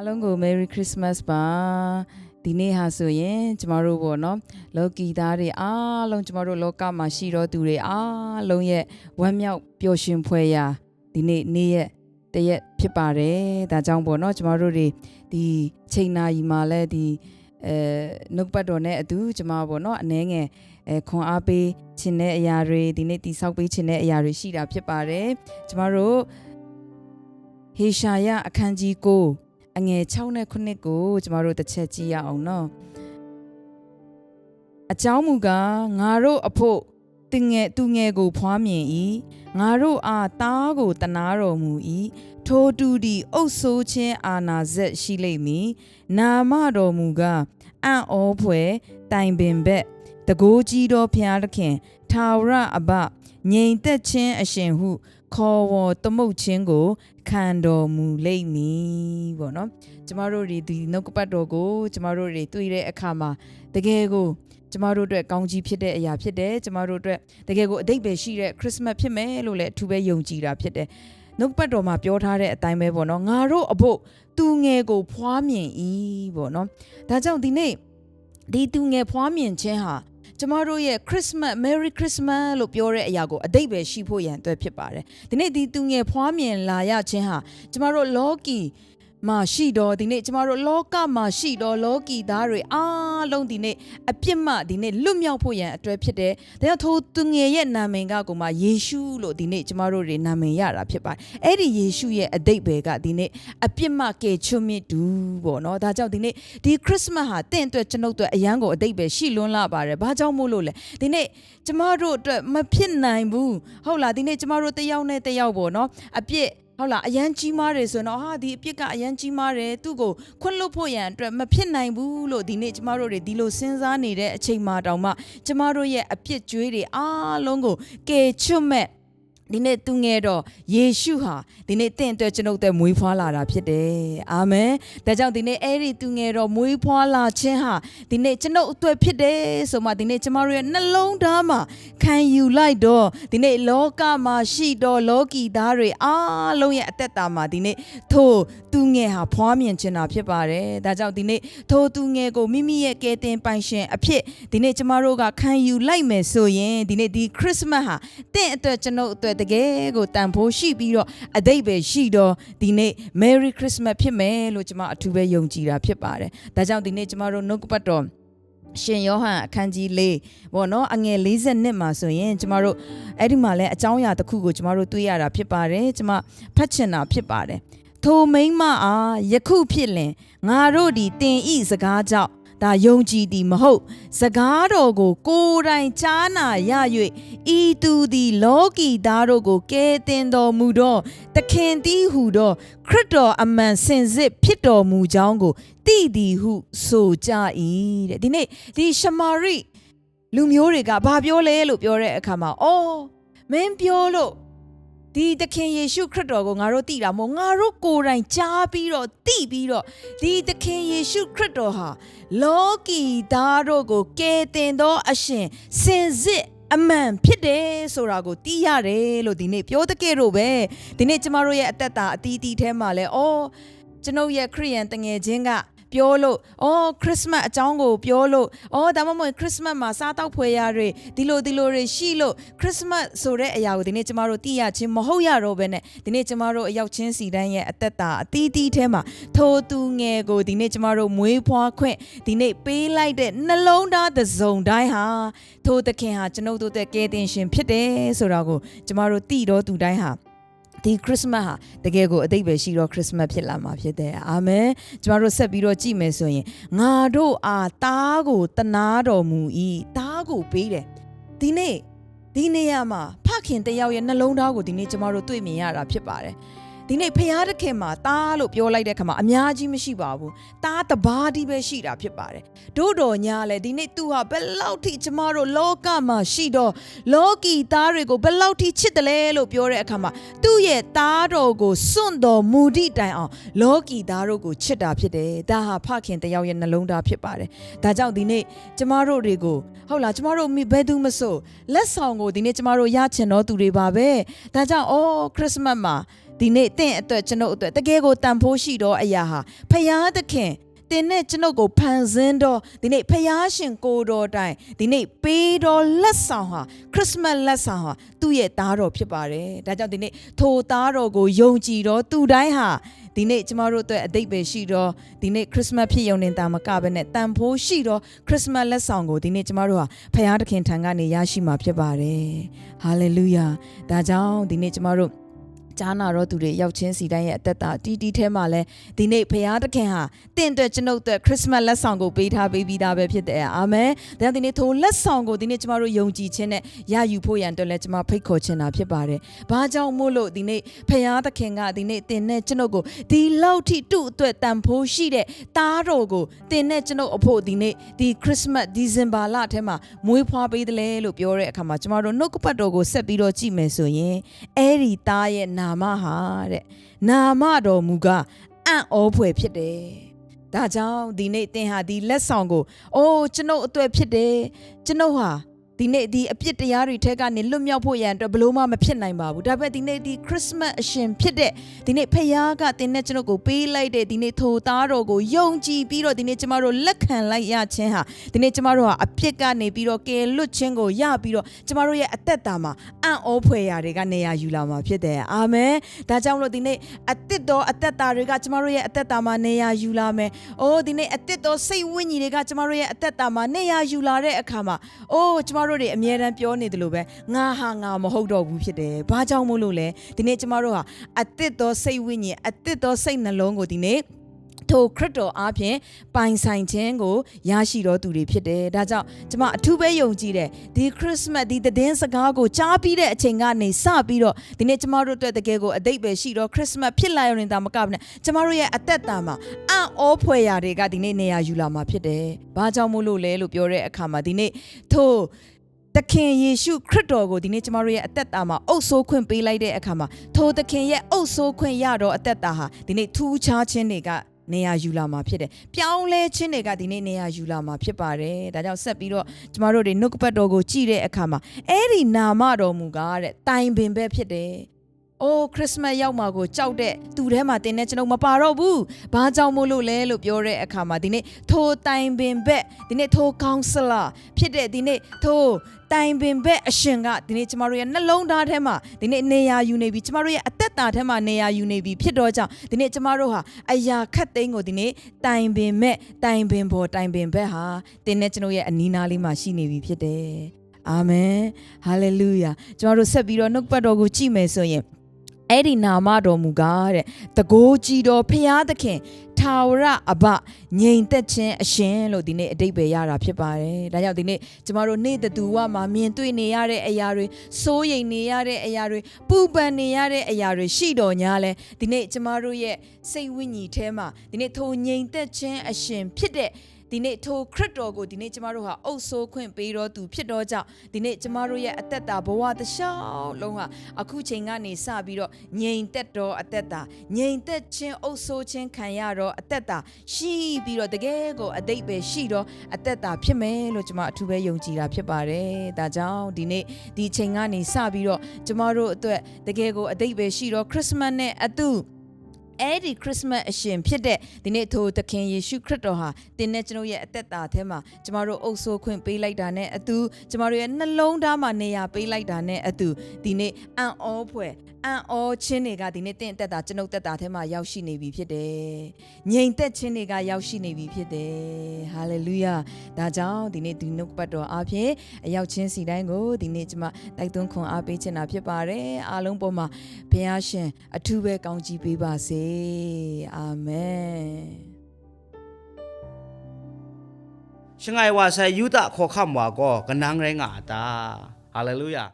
အားလုံးကို Merry Christmas ပါဒီနေ့ဟာဆိုရင်ကျမတို့ပေါ့နော်လောကီသားတွေအားလုံးကျမတို့လောကမှာရှိတော့သူတွေအားလုံးရဲ့ဝမ်းမြောက်ပျော်ရွှင်ဖွယ်ရာဒီနေ့နေ့ရက်တရက်ဖြစ်ပါတယ်ဒါကြောင့်ပေါ့နော်ကျမတို့တွေဒီချိန်နာရီမှာလဲဒီအဲနှုတ်ပတ်တော်နဲ့အတူကျမပေါ့နော်အနှဲငယ်အဲခွန်အားပေးခြင်းတဲ့အရာတွေဒီနေ့တိဆောက်ပေးခြင်းတဲ့အရာတွေရှိတာဖြစ်ပါတယ်ကျမတို့ဟေရှာယအခန်းကြီး9 အငယ်6နဲ့9ကိုကျမတို့တစ်ချက်ကြည့်ရအောင်နော်အကြောင်းမူကားငါတို့အဖို့တင်ငယ်သူငယ်ကိုဖွားမြင်၏ငါတို့အားသားကိုတနာတော်မူ၏ထိုတူဒီအုပ်ဆိုးခြင်းအာနာဇက်ရှိလိမ့်မည်နာမတော်မူကားအံ့ဩဖွယ်တိုင်ပင်ဘက်တကိုးကြီးသောဖျားသခင်ထာဝရအဘငြိမ်သက်ခြင်းအရှင်ဟု ခေါ်ဝေါ်သမုတ်ခြင်းကိုခံတော်မူလိမ့်မည်ပေါ့နော်ကျမတို့တွေဒီနှုတ်ကပတ်တော်ကိုကျမတို့တွေတွေ့တဲ့အခါမှာတကယ်ကိုကျမတို့အတွက်ကောင်းကြီးဖြစ်တဲ့အရာဖြစ်တယ်ကျမတို့အတွက်တကယ်ကိုအတိတ်ပဲရှိတဲ့ခရစ်စမတ်ဖြစ်မယ်လို့လည်းအထူးပဲယုံကြည်တာဖြစ်တယ်နှုတ်ပတ်တော်မှာပြောထားတဲ့အတိုင်းပဲပေါ့နော်ငါတို့အဖို့သူငယ်ကိုဖွားမြင်၏ပေါ့နော်ဒါကြောင့်ဒီနေ့ဒီသူငယ်ဖွားမြင်ခြင်းဟာ ကျမတို့ရဲ့ Christmas Merry Christmas လို့ပြောတဲ့အရာကိုအတိတ်ပဲရှိဖို့ရန်အတွက်ဖြစ်ပါတယ်။ဒီနေ့ဒီသူငယ်ဖွားမြင်လာရခြင်းဟာကျမတို့လောကီ မှာရှိတော့ဒီနေ့ကျမတို့လောကမှာရှိတော့လောကီသားတွေအားလုံးဒီနေ့အပြစ်မှဒီနေ့လွတ်မြောက်ဖို့ရန်အတွက်ဖြစ်တယ်။ဒါကြောင့်ထိုသူငယ်ရဲ့နာမည်ကကိုမှယေရှုလို့ဒီနေ့ကျမတို့တွေနာမည်ရတာဖြစ်ပါတယ်။အဲ့ဒီယေရှုရဲ့အတိတ်ပဲကဒီနေ့အပြစ်မှကယ်ချွတ်မြစ်တူပေါ့နော်။ဒါကြောင့်ဒီနေ့ဒီခရစ်စမတ်ဟာတင့်အတွက်ကျွန်ုပ်တို့အရန်ကိုအတိတ်ပဲရှိလွန်းလာပါတယ်။ဘာကြောင့်မို့လို့လဲ။ဒီနေ့ကျမတို့အတွက်မဖြစ်နိုင်ဘူး။ဟုတ်လားဒီနေ့ကျမတို့တယောက်နဲ့တယောက်ပေါ့နော်။အပြစ် ဟုတ်လားအရန်ကြီးမားတယ်ဆိုတော့ဟာဒီအပြစ်ကအရန်ကြီးမားတယ်သူ့ကိုခွင့်လွတ်ဖို့ရန်အတွက်မဖြစ်နိုင်ဘူးလို့ဒီနေ့ကျမတို့တွေဒီလိုစဉ်းစားနေတဲ့အချိန်မှတောင်မှကျမတို့ရဲ့အပြစ်ကြွေးတွေအားလုံးကိုကယ်ချွတ်မဲ့ ဒီနေ့သူငယ်တော့ယေရှုဟာဒီနေ့တင့်အတွက်ကျွန်ုပ်တို့မွေးဖွားလာတာဖြစ်တယ်အာမင်ဒါကြောင့်ဒီနေ့အဲ့ဒီသူငယ်တော့မွေးဖွားလာခြင်းဟာဒီနေ့ကျွန်ုပ်အတွက်ဖြစ်တယ်ဆိုမှဒီနေ့ကျမတို့ရဲ့နှလုံးသားမှာခံယူလိုက်တော့ဒီနေ့လောကမှာရှိတော့လောကီသားတွေအားလုံးရဲ့အသက်တာမှာဒီနေ့ထိုသူငယ်ဟာဖွားမြင်ခြင်းတာဖြစ်ပါတယ်ဒါကြောင့်ဒီနေ့ထိုသူငယ်ကိုမိမိရဲ့ကယ်တင်ပိုင်ရှင်အဖြစ်ဒီနေ့ကျမတို့ကခံယူလိုက်မယ်ဆိုရင်ဒီနေ့ဒီခရစ်စမတ်ဟာတင့်အတွက်ကျွန်ုပ်အတွက်တကယ်ကိုတန်ဖိုးရှိပြီးတော့အတိတ်ပဲရှိတော့ဒီနေ့ Merry Christmas ဖြစ်မယ်လို့ကျွန်မအထူးပဲယုံကြည်တာဖြစ်ပါတယ်ဒါကြောင့်ဒီနေ့ကျမတို့နှုတ်ကပတ်တော်ရှင်ယောဟန်အခန်းကြီး၄ပေါ့နော်အငယ်40နှစ်မှာဆိုရင်ကျမတို့အဲ့ဒီမှာလဲအကြောင်းအရာတစ်ခုကိုကျမတို့တွေ့ရတာဖြစ်ပါတယ်ကျမဖတ်ချင်တာဖြစ်ပါတယ်ထိုမိမ့်မအားယခုဖြစ်လင်ငါတို့ဒီတင်ဤစကားကြောင့် ဒါယုံကြည်သည်မဟုတ်စကားတော်ကို ကိုယ်တိုင်ကြားနာရ၍ဤသူသည်လောကီသားတို့ကိုကယ်တင်တော်မူသောတခင်သည်ဟုသောခရစ်တော်အမှန်စင်စစ်ဖြစ်တော်မူကြောင်းကိုသိသည်ဟုဆိုကြ၏တဲ့ဒီနေ့ဒီရှမာရိလူမျိုးတွေကဘာပြောလဲလို့ပြောတဲ့အခါမှာအော်မင်းပြောလို့ ဒီသခင်ယေရှုခရစ်တော်ကိုငါတို့သိတာမဟုတ်ငါတို့ကိုယ်တိုင်ကြားပြီးတော့သိပြီးတော့ဒီသခင်ယေရှုခရစ်တော်ဟာလောကီသားတို့ကိုကယ်တင်သောအရှင်စင်စစ်အမှန်ဖြစ်တယ်ဆိုတာကိုသိရတယ်လို့ဒီနေ့ပြောတဲ့ကဲတော့ပဲဒီနေ့ကျမတို့ရဲ့အသက်တာအတီးတီးထဲမှာလဲအော်ကျွန်ုပ်ရဲ့ခရိယန်တငယ်ချင်းက ပြောလို့အော်ခရစ်စမတ်အကြောင်းကိုပြောလို့အော်ဒါမှမဟုတ်ခရစ်စမတ်မှာစားတောက်ဖွယ်ရာတွေဒီလိုဒီလိုတွေရှိလို့ခရစ်စမတ်ဆိုတဲ့အရာကိုဒီနေ့ကျမတို့သိရချင်းမဟုတ်ရတော့ဘဲနဲ့ဒီနေ့ကျမတို့အရောက်ချင်းစီတိုင်းရဲ့အသက်တာအတီးတီးထဲမှာထိုသူငယ်ကိုဒီနေ့ကျမတို့မွေးဖွားခွင့်ဒီနေ့ပေးလိုက်တဲ့နှလုံးသားတစ်စုံတိုင်းဟာထိုသခင်ဟာကျွန်ုပ်တို့တဲ့ကယ်တင်ရှင်ဖြစ်တယ်ဆိုတာကိုကျမတို့သိတော့သူတိုင်းဟာ ဒီခရစ်စမတ်ဟာတကယ်ကိုအတိတ်ပဲရှိတော့ခရစ်စမတ်ဖြစ်လာမှာဖြစ်တယ်အာမင်ကျမတို့ဆက်ပြီးတော့ကြည့်မယ်ဆိုရင်ငါတို့အားတားကိုတနာတော်မူ၏တားကိုပေးတယ်ဒီနေ့ဒီနေရာမှာဖခင်တယောက်ရဲ့နှလုံးသားကိုဒီနေ့ကျမတို့တွေ့မြင်ရတာဖြစ်ပါတယ် ဒီနေ့ဖခင်တခင်မှာတားလို့ပြောလိုက်တဲ့ခါမှာအများကြီးမရှိပါဘူးတားတဘာဒီပဲရှိတာဖြစ်ပါတယ်တို့တော်ညာလဲဒီနေ့သူဟာဘယ်လောက်ထိကျမတို့လောကမှာရှိတော့လောကီသားတွေကိုဘယ်လောက်ထိချစ်တယ်လဲလို့ပြောတဲ့အခါမှာသူ့ရဲ့သားတော်ကိုစွန့်တော်မူသည့်တိုင်အောင်လောကီသားတို့ကိုချစ်တာဖြစ်တယ်ဒါဟာဖခင်တယောက်ရဲ့နှလုံးသားဖြစ်ပါတယ်ဒါကြောင့်ဒီနေ့ကျမတို့တွေကိုဟုတ်လားကျမတို့မိဘယ်သူမဆိုလက်ဆောင်ကိုဒီနေ့ကျမတို့ရချင်တော့သူတွေပါပဲဒါကြောင့်အော်ခရစ်စမတ်မှာ ဒီနေ့တင့်အတွက်ကျွန်ုပ်အတွက်တကယ်ကိုတန်ဖိုးရှိတော့အရာဟာဖယားသခင်တင်နဲ့ကျွန်ုပ်ကိုဖန်ဆင်းတော့ဒီနေ့ဖယားရှင်ကိုတော်တိုင်ဒီနေ့ပေးတော်လက်ဆောင်ဟာခရစ်မတ်လက်ဆောင်ဟာသူ့ရဲ့သားတော်ဖြစ်ပါတယ်ဒါကြောင့်ဒီနေ့ထိုသားတော်ကိုယုံကြည်တော့သူတိုင်းဟာဒီနေ့ကျမတို့အတွက်အတိတ်ပဲရှိတော့ဒီနေ့ခရစ်မတ်ဖြစ်ယုံနေတာမကဘဲနဲ့တန်ဖိုးရှိတော့ခရစ်မတ်လက်ဆောင်ကိုဒီနေ့ကျမတို့ဟာဖယားသခင်ထံကနေရရှိမှာဖြစ်ပါတယ်ဟာလေလုယာဒါကြောင့်ဒီနေ့ကျမတို့ ကြားနာတော့သူတွေရောက်ချင်းစီတိုင်းရဲ့အသက်တာတီးတီးထဲမှာလဲဒီနေ့ဖရာသခင်ဟာတင့်အတွက်ကျွန်ုပ်အတွက်ခရစ်မတ်လက်ဆောင်ကိုပေးထားပေးပြီးသားပဲဖြစ်တယ်အာမင်။ဒါကြောင့်ဒီနေ့ထိုလက်ဆောင်ကိုဒီနေ့ကျမတို့ယုံကြည်ခြင်းနဲ့ရယူဖို့ရန်အတွက်လဲကျမဖိတ်ခေါ်ချင်တာဖြစ်ပါတယ်။ဘာကြောင့်မို့လို့ဒီနေ့ဖရာသခင်ကဒီနေ့တင်နဲ့ကျွန်ုပ်ကိုဒီလောက်ထိသူ့အတွက်တန်ဖိုးရှိတဲ့တားတော်ကိုတင်နဲ့ကျွန်ုပ်အဖို့ဒီနေ့ဒီခရစ်မတ်ဒီဇင်ဘာလထဲမှာမွေးဖွားပေးတယ်လေလို့ပြောတဲ့အခါမှာကျမတို့နှုတ်ကပတ်တော်ကိုဆက်ပြီးတော့ကြည့်မယ်ဆိုရင်အဲ့ဒီသားရဲ့နာမဟာတဲ့နာမတော်မူကအံ့ဩဖွယ်ဖြစ်တယ်။ဒါကြောင့်ဒီနေ့သင်ဟာဒီလက်ဆောင်ကိုအိုးကျွန်ုပ်အတွေ့ဖြစ်တယ်ကျွန်ုပ်ဟာ ဒီနေ့ဒီအပြစ်တရားတွေထဲကနေလွတ်မြောက်ဖို့ရန်အတွက်ဘလို့မှမဖြစ်နိုင်ပါဘူးဒါပေမဲ့ဒီနေ့ဒီခရစ်မတ်အရှင်ဖြစ်တဲ့ဒီနေ့ဖခင်ကသင်နဲ့ကျွန်ုပ်ကိုပေးလိုက်တဲ့ဒီနေ့ထိုသားတော်ကိုယုံကြည်ပြီးတော့ဒီနေ့ကျမတို့လက်ခံလိုက်ရခြင်းဟာဒီနေ့ကျမတို့ဟာအပြစ်ကနေပြီးတော့ကယ်လွတ်ခြင်းကိုရပြီးတော့ကျမတို့ရဲ့အသက်တာမှာအံ့ဩဖွယ်ရာတွေကနေရာယူလာမှာဖြစ်တယ်အာမင်ဒါကြောင့်မလို့ဒီနေ့အသက်တော်အသက်တာတွေကကျမတို့ရဲ့အသက်တာမှာနေရာယူလာမယ်အိုးဒီနေ့အသက်တော်စိတ်ဝိညာဉ်တွေကကျမတို့ရဲ့အသက်တာမှာနေရာယူလာတဲ့အခါမှာအိုးကျမတို့တွေအမြဲတမ်းပြောနေတယ်လို့ပဲငါဟာငါမဟုတ်တော့ဘူးဖြစ်တယ်ဘာကြောင့်မို့လို့လဲဒီနေ့ကျမတို့ဟာအသက်တော်စိတ်ဝိညာဉ်အသက်တော်စိတ်နှလုံးကိုဒီနေ့ထိုခရစ်တော်အားဖြင့်ပိုင်ဆိုင်ခြင်းကိုရရှိတော်သူတွေဖြစ်တယ်။ဒါကြောင့်ကျွန်မအထူးပဲယုံကြည်တယ်ဒီခရစ်စမတ်ဒီသတင်းစကားကိုကြားပြီးတဲ့အချိန်ကနေစပြီးတော့ဒီနေ့ကျွန်မတို့အတွက်တကယ်ကိုအတိတ်ပဲရှိတော့ခရစ်စမတ်ဖြစ်လာရုံနဲ့ဒါမကဘူးနဲ့ကျွန်မတို့ရဲ့အသက်တာမှာအံ့ဩဖွယ်ရာတွေကဒီနေ့နေရာယူလာမှာဖြစ်တယ်။ဘာကြောင့်မို့လို့လဲလို့ပြောတဲ့အခါမှာဒီနေ့ထို သခင်ယေရှုခရစ်တော်ကိုဒီနေ့ကျမတို့ရဲ့အသက်တာမှာအုပ်ဆိုးခွင့်ပေးလိုက်တဲ့အခါမှာထိုသခင်ရဲ့အုပ်ဆိုးခွင့်ရတော့အသက်တာဟာဒီနေ့ထူးခြားခြင်းတွေကနေရာယူလာမှာဖြစ်တယ်။ပြောင်းလဲခြင်းတွေကဒီနေ့နေရာယူလာမှာဖြစ်ပါတယ်။ဒါကြောင့်ဆက်ပြီးတော့ကျမတို့တွေနှုတ်ကပတ်တော်ကိုကြည့်တဲ့အခါမှာအဲ့ဒီနာမတော်မူကားတဲ့တိုင်ပင်ပဲဖြစ်တယ်။ အိုးခရစ်စမတ်ရောက်မှာကိုကြောက်တဲ့သူထဲမှာတင်းနေကျွန်တော်မပါတော့ဘူး။ဘာကြောင့်မို့လို့လဲလို့ပြောတဲ့အခါမှာဒီနေ့ထိုတိုင်ပင်ဘက်ဒီနေ့ထိုကောင်ဆလာဖြစ်တဲ့ဒီနေ့ထိုတိုင်ပင်ဘက်အရှင်ကဒီနေ့ကျမတို့ရဲ့နှလုံးသားထဲမှာဒီနေ့နေရာယူနေပြီကျမတို့ရဲ့အသက်တာထဲမှာနေရာယူနေပြီဖြစ်တော့ကြောင့်ဒီနေ့ကျမတို့ဟာအရာခတ်သိမ်းကိုဒီနေ့တိုင်ပင်မဲ့တိုင်ပင်ပေါ်တိုင်ပင်ဘက်ဟာတင်းနဲ့ကျွန်တော်ရဲ့အနီးနားလေးမှာရှိနေပြီဖြစ်တယ်အာမင်ဟာလေလုယာကျမတို့ဆက်ပြီးတော့နှုတ်ပတ်တော်ကိုကြည့်မယ်ဆိုရင် အဲ့ဒီနာမတော်မူကားတဲ့တကိုးကြီးတော်ဖျားသခင်ထာဝရအဘငြိမ်သက်ခြင်းအရှင်လို့ဒီနေ့အတိတ်ပဲရတာဖြစ်ပါတယ်။ဒါကြောင့်ဒီနေ့ကျမတို့နေ့တတူဝမှာမြင်တွေ့နေရတဲ့အရာတွေစိုးရိမ်နေရတဲ့အရာတွေပူပန်နေရတဲ့အရာတွေရှိတော်ညာလဲဒီနေ့ကျမတို့ရဲ့စိတ်ဝိညာဉ်ထဲမှာဒီနေ့ထိုငြိမ်သက်ခြင်းအရှင်ဖြစ်တဲ့ ဒီနေ့ထိုခရစ်တော်ကိုဒီနေ့ကျမတို့ဟာအုပ်ဆိုးခွင့်ပေးတော်သူဖြစ်တော်ကြောင့်ဒီနေ့ကျမတို့ရဲ့အသက်တာဘဝတစ်လျှောက်လုံးဟာအခုချိန်ကနေစပြီးတော့ငြိမ်သက်တော်အသက်တာငြိမ်သက်ခြင်းအုပ်ဆိုးခြင်းခံရတော့အသက်တာရှိပြီးတော့တကယ်ကိုအတိတ်ပဲရှိတော့အသက်တာဖြစ်မယ်လို့ကျမအထူးပဲယုံကြည်တာဖြစ်ပါတယ်ဒါကြောင့်ဒီနေ့ဒီချိန်ကနေစပြီးတော့ကျမတို့အတွက်တကယ်ကိုအတိတ်ပဲရှိတော့ခရစ်စမတ်နဲ့အတူ အဲ့ဒီခရစ်စမတ်အရှင်ဖြစ်တဲ့ဒီနေ့ထိုသခင်ယေရှုခရစ်တော်ဟာတင်းနဲ့ကျွန်တော်ရဲ့အသက်တာထဲမှာကျမတို့အုပ်ဆိုးခွင့်ပေးလိုက်တာနဲ့အတူကျမတို့ရဲ့နှလုံးသားမှာနေရာပေးလိုက်တာနဲ့အတူဒီနေ့အံ့ဩဖွယ်အံ့ဩခြင်းတွေကဒီနေ့တင့်အသက်တာကျွန်ုပ်သက်တာထဲမှာရောက်ရှိနေပြီဖြစ်တယ်။ငြိမ်သက်ခြင်းတွေကရောက်ရှိနေပြီဖြစ်တယ်။ဟာလေလုယာ။ဒါကြောင့်ဒီနေ့ဒီနှုတ်ပတ်တော်အပြင်အရောက်ချင်းစီတိုင်းကိုဒီနေ့ကျွန်မတိုက်သွင်းခွန်အားပေးချင်တာဖြစ်ပါတယ်။အားလုံးပေါ်မှာဘုရားရှင်အထူးပဲကောင်းချီးပေးပါစေ။အာမင်။ရှငိုင်ဝါဆိုင်ယူတာခေါ်ခမ်ဝါကောကနန်းရဲငါတာဟာလေလုယာ